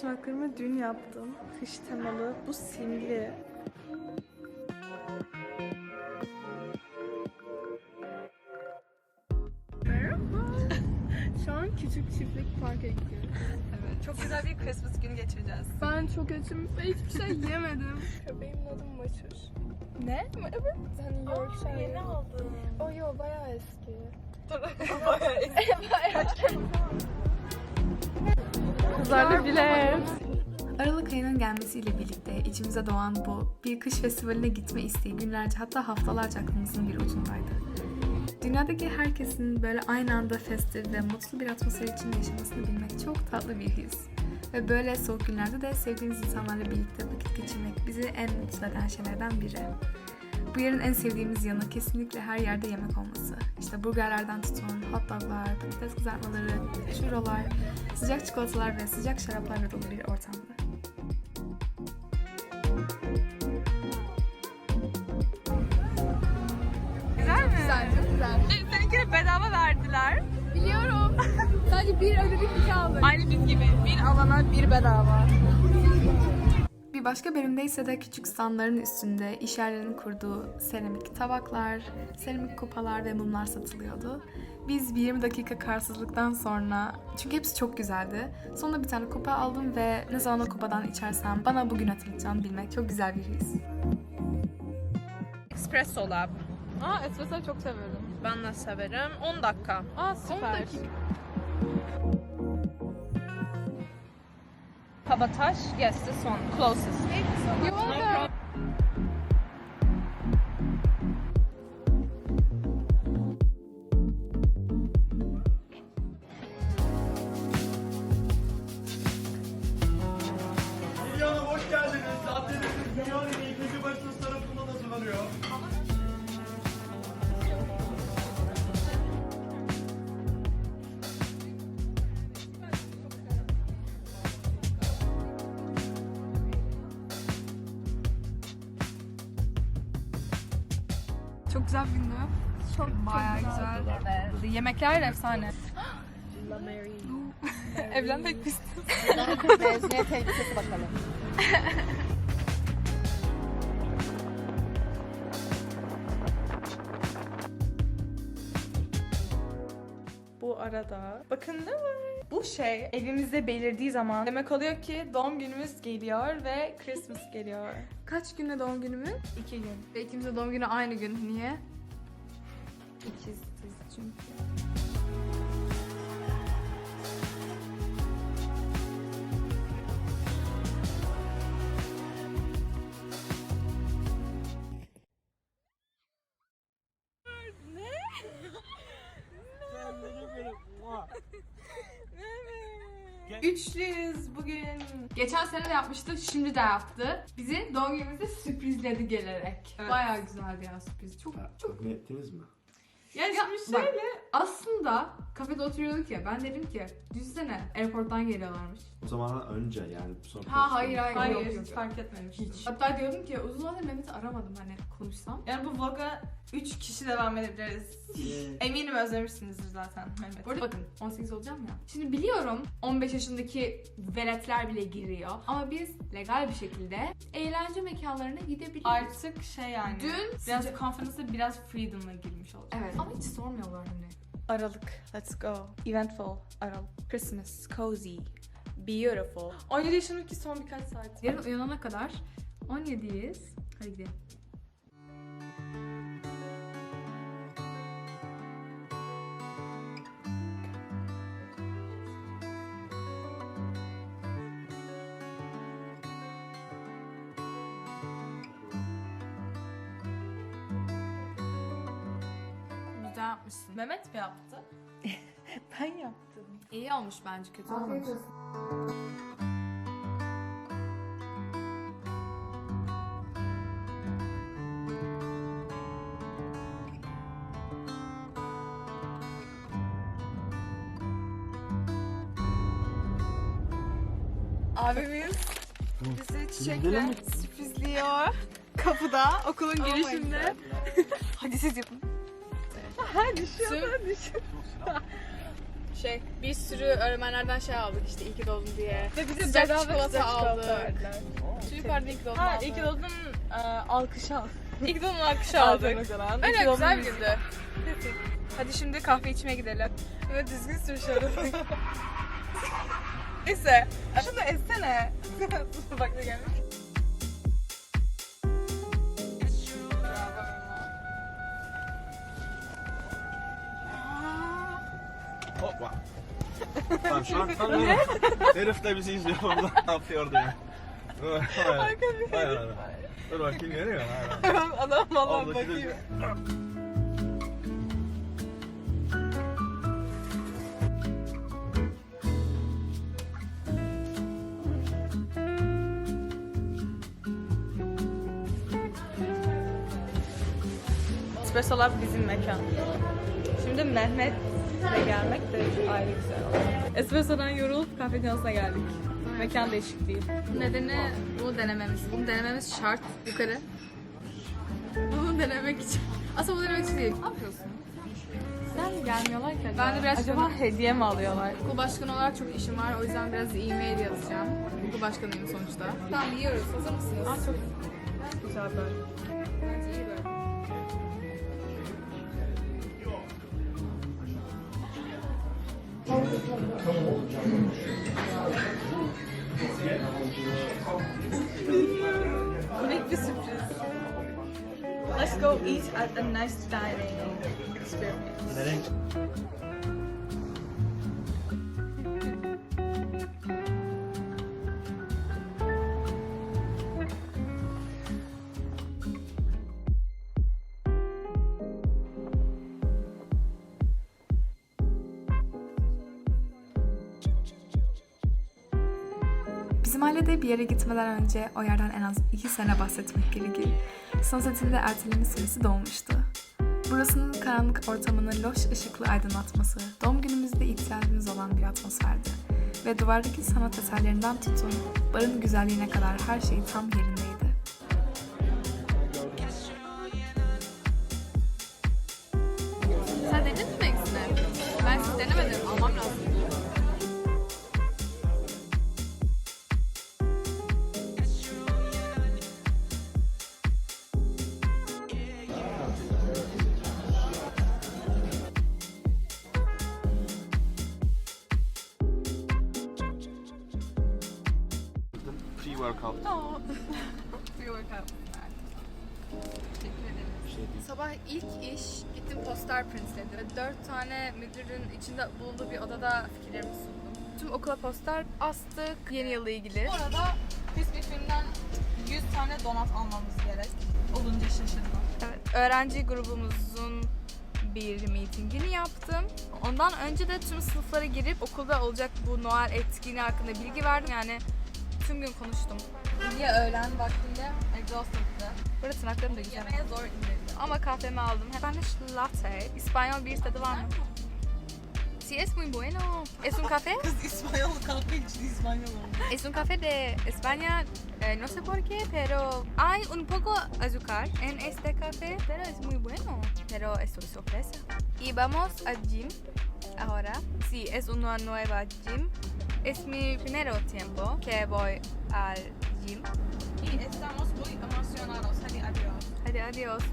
tırnaklarımı dün yaptım. Kış temalı. Bu simli. Merhaba. Şu an küçük çiftlik parka gidiyoruz. Evet, çok güzel bir Christmas günü geçireceğiz. Ben çok açım ve hiçbir şey yemedim. Köpeğimin adı Maçur. Ne? Evet. Hani Yorkshire. Yeni aldım. O yo bayağı eski. Kızlarla bilet. Aralık ayının gelmesiyle birlikte içimize doğan bu bir kış festivaline gitme isteği günlerce hatta haftalarca aklımızın bir ucundaydı. Dünyadaki herkesin böyle aynı anda festif ve mutlu bir atmosfer içinde yaşamasını bilmek çok tatlı bir his. Ve böyle soğuk günlerde de sevdiğimiz insanlarla birlikte vakit geçirmek bizi en mutlu eden şeylerden biri. Bu yerin en sevdiğimiz yanı kesinlikle her yerde yemek olması. İşte burgerlerden tutun, hot doglar, patates kızartmaları, churrolar, sıcak çikolatalar ve sıcak şaraplarla dolu bir ortamdı. Güzel mi? Güzel, çok güzel. Seninkine bedava verdiler. Biliyorum. Sadece bir ödedik iki aldık. Aynı biz gibi. Bir alana bir bedava. Başka bölümde ise de küçük standların üstünde iş yerlerinin kurduğu seramik tabaklar, seramik kupalar ve mumlar satılıyordu. Biz bir 20 dakika karsızlıktan sonra, çünkü hepsi çok güzeldi, sonunda bir tane kupa aldım ve ne zaman o kupadan içersem bana bugün hatırlatacağını bilmek çok güzel bir his. Espresso Lab. Aa espresso çok severim. Ben de severim. 10 dakika. Aa süper. Kabataş. Yes, this one. Closest. You want güzel bir gündü. Çok Bayağı güzel. Evet. Yemekler de efsane. Evlenmek mi istiyorsun? Mezuniyet elbisesi bakalım. arada bakın ne var? Bu şey evimizde belirdiği zaman demek oluyor ki doğum günümüz geliyor ve Christmas geliyor. Kaç günde doğum günümü? İki gün. Ve ikimiz de doğum günü aynı gün. Niye? İkiziz çünkü. Üçlüyüz bugün. Geçen sene de yapmıştı, şimdi de yaptı. Bizi doğum günümüzde sürprizledi gelerek. Evet. Bayağı güzeldi ya sürpriz. Çok çok Tahmin ettiniz mi? Yani Ya, şimdi bak, şöyle aslında kafede oturuyorduk ya ben dedim ki düşünsene airporttan geliyorlarmış. O zaman önce yani sonra Ha hayır hayır, hayır yok, yok, fark etmemiştim. Hiç. Hatta diyordum ki uzun zamandır Mehmet'i aramadım hani konuşsam. Yani bu vloga 3 kişi devam edebiliriz. Eminim özlemişsinizdir zaten Mehmet. Bu arada bakın 18 olacağım ya. Şimdi biliyorum 15 yaşındaki veletler bile giriyor. Ama biz legal bir şekilde eğlence mekanlarına gidebiliriz. Artık şey yani. Dün biraz sıca- konferansa biraz freedom'la girmiş olacak. Evet ama hiç sormuyorlar hani. Aralık. Let's go. Eventful. Aralık. Christmas. Cozy. Beautiful. 17 yaşındaki son birkaç saat. Yarın uyanana kadar 17'yiz. Hadi gidelim. Yapmışsın. Mehmet mi yaptı? Ben yaptım. İyi olmuş bence kötü olmamış. Abimiz bizi çiçekle sürprizliyor. Kapıda, okulun girişinde. Hadi siz yapın. Ha düşüyor, düşüyor. Şey bir sürü öğretmenlerden şey aldık işte iyi ki doğdun diye. Ve bize Sıcak bedava çikolata sıcak çikolata aldık. verdiler. Çocuklar da iyi ki doğdun Ha, aldı. iyi ki doğdun e, alkışı aldık. İyi ki doğdun alkışı Aldık. aldık. Mesela. Öyle güzel bir gündü. Hadi şimdi kahve içmeye gidelim. Ve düzgün sürüşüyoruz. Neyse. Şunu etsene. Bak ne gelmiş. Şu an ne? Herif de bizi izliyor orada. Ne yapıyordu ya? Hayır. Hayır. Dur bakayım görüyor musun? Hayır, hayır. Adam valla Oradaki de- bakıyor. Bizim mekan. Şimdi Mehmet'le gelmek de ayrı güzel oldu. Espresso'dan yorulup kahve dünyasına geldik. Mekan değişikliği. Nedeni bunu denememiz. Bunu denememiz şart. Yukarı. Bunu denemek için. Aslında bu denemek için değil. Ne yapıyorsun? Sen gelmiyorlar ki acaba? Ben de biraz Acaba hediye mi alıyorlar? Okul başkanı olarak çok işim var. O yüzden biraz e-mail yazacağım. Okul başkanıyım sonuçta. Tamam yiyoruz. Hazır mısınız? Aa, çok güzel böyle. Sürpriz. Let's go eat at a nice dining experience. Bizim ailede bir yere gitmeden önce o yerden en az iki sene bahsetmek gerekir. Sunset'inde erteleme süresi dolmuştu. Burasının karanlık ortamını loş ışıklı aydınlatması, doğum günümüzde ihtiyacımız olan bir atmosferdi. Ve duvardaki sanat eserlerinden tutun, barın güzelliğine kadar her şey tam yerindeydi. Pre-workout. Bir workout. Teşekkür ederim. Şey değil. Sabah ilk iş gittim poster printledi. Dört tane müdürün içinde bulunduğu bir odada fikirlerimi sundum. Tüm okula poster astık yeni yılla ilgili. Bu arada biz bir filmden 100 tane donat almamız gerek. Olunca şaşırma. Evet, öğrenci grubumuzun bir meetingini yaptım. Ondan önce de tüm sınıflara girip okulda olacak bu Noel etkinliği hakkında bilgi verdim. Yani tüm gün konuştum. Diye öğlen vaktinde exhausted'dı. Burada tırnaklarım da güzel. Yemeğe zor indirdi. Ama kahvemi aldım. Spanish latte. İspanyol bir tadı var mı? Sí, es muy bueno. Es un café. Kız İspanyol kahve içti İspanyol oldu. Es un café de España, eh, no sé por qué, pero hay un poco azúcar en este café, pero es muy bueno. Pero es una sorpresa. Y vamos al gym ahora. Sí, es una nueva gym. Es mi primer tiempo que voy al gym. Y estamos muy emocionados. Hadi adiós.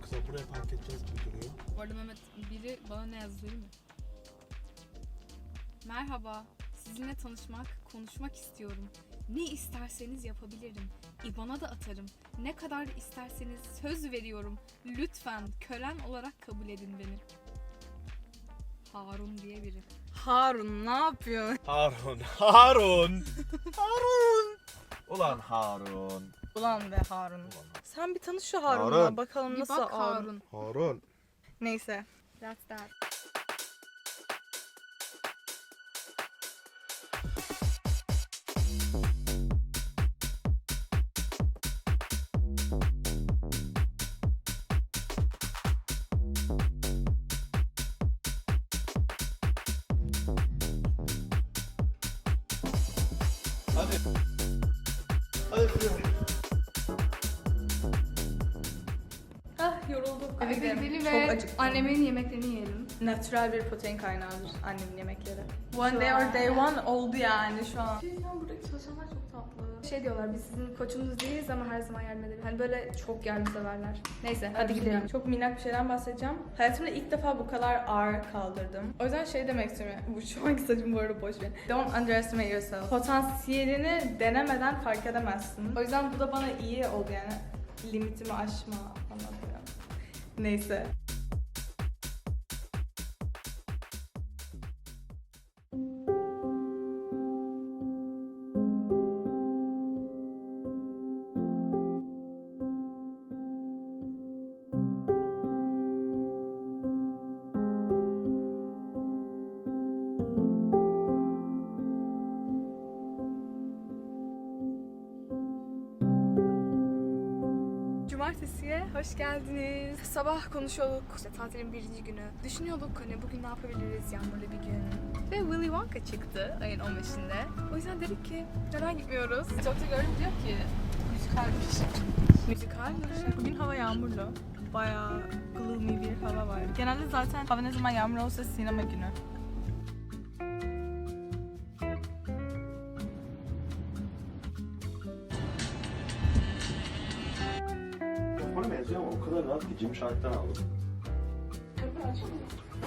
Kısa buraya park edeceğiz gibi duruyor. Bu arada Mehmet biri bana ne yazdı değil mi? Merhaba, sizinle tanışmak, konuşmak istiyorum. Ne isterseniz yapabilirim. İBAN'a da atarım. Ne kadar isterseniz söz veriyorum. Lütfen kölen olarak kabul edin beni. Harun diye biri. Harun ne yapıyor? Harun. Harun. Harun. Ulan Harun. Ulan be Harun. Sen bir tanış şu Harun'la Harun. bakalım Bir nasıl bak Harun. Harun. Neyse. That's that. Hadi gidelim. gidelim ve acıktım. annemin yemeklerini yiyelim. Natural bir protein kaynağıdır annemin yemekleri. One day or day one oldu yani şu an. Şeyden buradaki çalışanlar çok tatlı. Şey diyorlar biz sizin koçunuz değiliz ama her zaman yardım edelim. Hani böyle çok yardımseverler. Neyse hadi gidelim. Çok minnak bir şeyden bahsedeceğim. Hayatımda ilk defa bu kadar ağır kaldırdım. O yüzden şey demek istiyorum. Bu şu anki saçım bu arada boş ver. Don't underestimate yourself. Potansiyelini denemeden fark edemezsin. O yüzden bu da bana iyi oldu yani. Limitimi aşma falan. Neyse. Cumartesiye hoş geldiniz. Sabah konuşuyorduk işte tatilin birinci günü. Düşünüyorduk hani bugün ne yapabiliriz yağmurlu bir gün. Ve Willy Wonka çıktı ayın 15'inde. O yüzden dedik ki neden gitmiyoruz? Çok da gördüm diyor ki müzikalmiş. Müzikalmiş. Bugün hava yağmurlu. Bayağı gloomy bir hava var. Genelde zaten hava ne zaman yağmur olsa sinema günü. Ama o kadar rahat ki Jim Shark'tan aldım.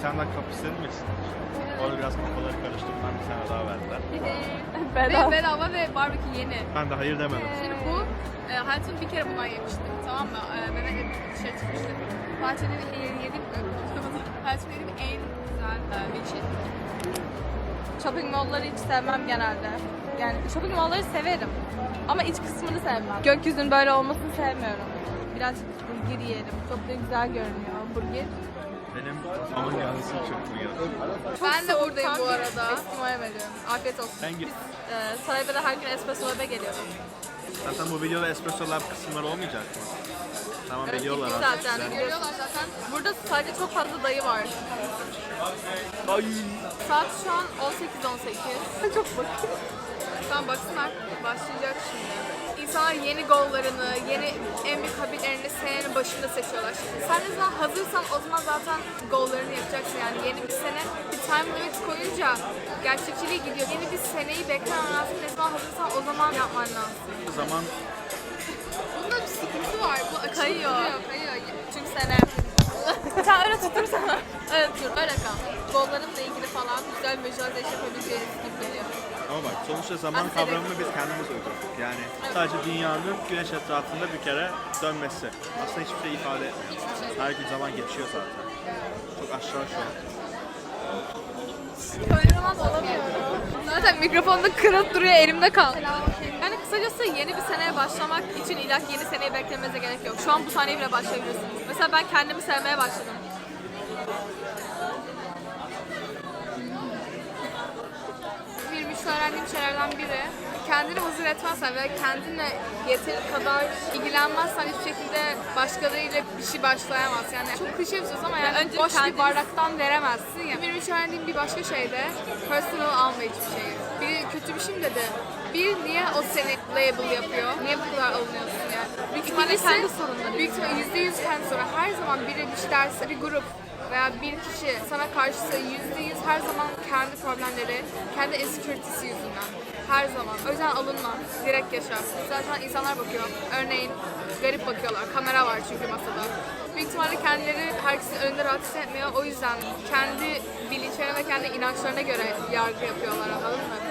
Tane daha kapı istedim ya sizin için. Orada biraz kafaları karıştırdılar bir tane daha verdiler. Ve bedava ve barbekü yeni. Ben de hayır demedim. Şimdi bu e, hayatımda bir kere bundan yemiştim tamam mı? E, Mehmet'le bir şey çıkmıştı. Fatih'de bir e, yedim. En güzel e, bir şey. Shopping mallları hiç sevmem genelde. Yani shopping mallları severim. Ama iç kısmını sevmem. Gökyüzünün böyle olmasını sevmiyorum. Birazcık burger yiyelim. Çok da güzel görünüyor burger. Benim aman yanlısı çok burger. Ben de buradayım bu arada. Eskimo'ya veriyorum. Afiyet olsun. Ben git. Ee, Sarayba'da her gün Espresso Lab'e geliyorum. Zaten bu videoda Espresso Lab kısımları olmayacak mı? Tamam biliyorlar Bitti artık zaten. size. Görüyorlar zaten. Burada sadece çok fazla dayı var. Ay. Saat şu an 18.18. çok bakıyor. Tamam baksınlar. Başlayacak şimdi. İnsanlar yeni gollarını, yeni en büyük habitlerini senenin başında seçiyorlar. Sen ne zaman hazırsan o zaman zaten gollarını yapacaksın. Yani yeni bir sene bir time limit koyunca gerçekçiliği gidiyor. Yeni bir seneyi beklemen lazım. Ne zaman hazırsan o zaman yapman lazım. O zaman Bunda bir sıkıntı var. Bu açılıp Kayıyor. Kayıyor. Çünkü sene. Sen öyle tutursana. Evet dur öyle kal. Gollarımla ilgili falan güzel visualization yapabileceğiniz gibi geliyor. Ama bak sonuçta zaman Aferin. kavramını biz kendimiz uydurduk. Yani sadece dünyanın güneş etrafında bir kere dönmesi. Aslında hiçbir şey ifade etmiyor. Her gün zaman geçiyor zaten. Çok aşağı şu an. Kameraman olamıyorum. Zaten mikrofonda kırıp duruyor elimde kal. Yani kısacası yeni bir seneye başlamak için illa ki yeni seneyi beklemenize gerek yok. Şu an bu sahneye bile başlayabilirsiniz. Mesela ben kendimi sevmeye başladım. Öğrendiğim şeylerden biri kendini hazır etmezsen ve kendinle yeteri kadar ilgilenmezsen hiçbir şekilde başkalarıyla bir şey başlayamazsın. Yani çok klişe bir söz ama yani önce boş kendini- bir bardaktan veremezsin ya. Benim üç öğrendiğim bir başka şey de personal alma hiçbir şeyi. Biri kötü bir şey mi dedi? Bir niye o seni label yapıyor? Niye bu kadar alınıyorsun yani? Büyük ihtimalle kendi sorunları. Büyük ihtimalle yüzde yüz kendi sorunu. Her zaman biri bir şey derse bir grup veya bir kişi sana karşısı yüzde yüz her zaman kendi problemleri, kendi insecurity'si yüzünden. Her zaman. O yüzden alınma. Direkt yaşa. Zaten insanlar bakıyor. Örneğin garip bakıyorlar. Kamera var çünkü masada. Büyük ihtimalle kendileri herkesin önünde rahat hissetmiyor. O yüzden kendi bilinçlerine ve kendi inançlarına göre yargı yapıyorlar. Anladın mı?